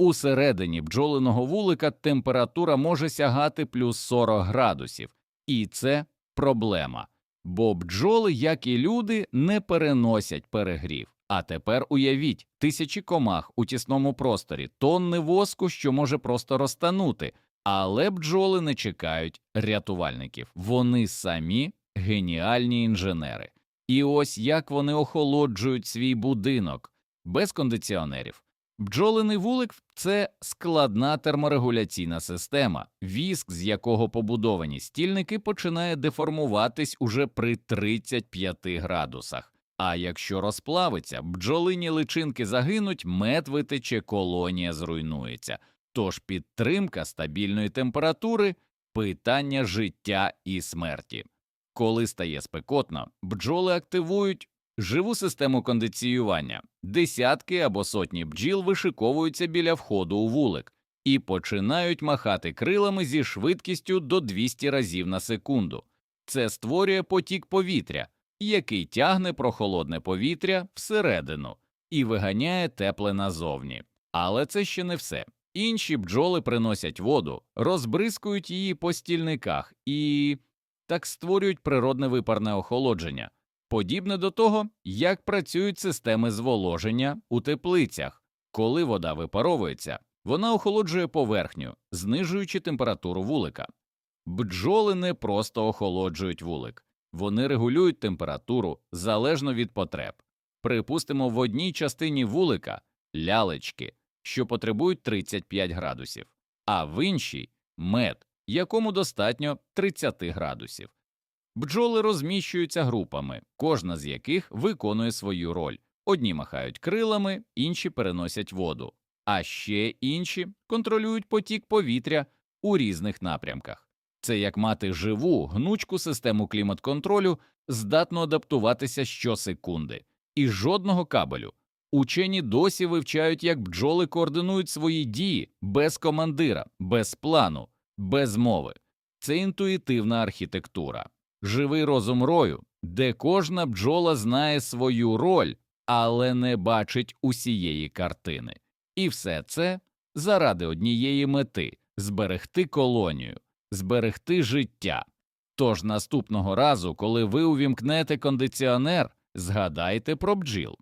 Усередині бджолиного вулика температура може сягати плюс 40 градусів, і це проблема. Бо бджоли, як і люди, не переносять перегрів. А тепер уявіть тисячі комах у тісному просторі, тонни воску, що може просто розтанути. Але бджоли не чекають рятувальників. Вони самі геніальні інженери. І ось як вони охолоджують свій будинок без кондиціонерів. Бджолиний вулик це складна терморегуляційна система, віск, з якого побудовані стільники, починає деформуватись уже при 35 градусах. А якщо розплавиться, бджолині личинки загинуть, мед витече, колонія зруйнується. Тож підтримка стабільної температури питання життя і смерті. Коли стає спекотно, бджоли активують живу систему кондиціювання. Десятки або сотні бджіл вишиковуються біля входу у вулик і починають махати крилами зі швидкістю до 200 разів на секунду. Це створює потік повітря, який тягне прохолодне повітря всередину і виганяє тепле назовні. Але це ще не все. Інші бджоли приносять воду, розбризкують її по стільниках і так створюють природне випарне охолодження, подібне до того, як працюють системи зволоження у теплицях. Коли вода випаровується, вона охолоджує поверхню, знижуючи температуру вулика. Бджоли не просто охолоджують вулик, вони регулюють температуру залежно від потреб. Припустимо, в одній частині вулика лялечки, що потребують 35 градусів, а в іншій мед, якому достатньо 30 градусів. Бджоли розміщуються групами, кожна з яких виконує свою роль. Одні махають крилами, інші переносять воду, а ще інші контролюють потік повітря у різних напрямках. Це як мати живу, гнучку систему клімат-контролю, здатну адаптуватися щосекунди, і жодного кабелю. Учені досі вивчають, як бджоли координують свої дії без командира, без плану, без мови. Це інтуїтивна архітектура, живий розум рою, де кожна бджола знає свою роль, але не бачить усієї картини. І все це заради однієї мети зберегти колонію, зберегти життя. Тож наступного разу, коли ви увімкнете кондиціонер, згадайте про бджіл.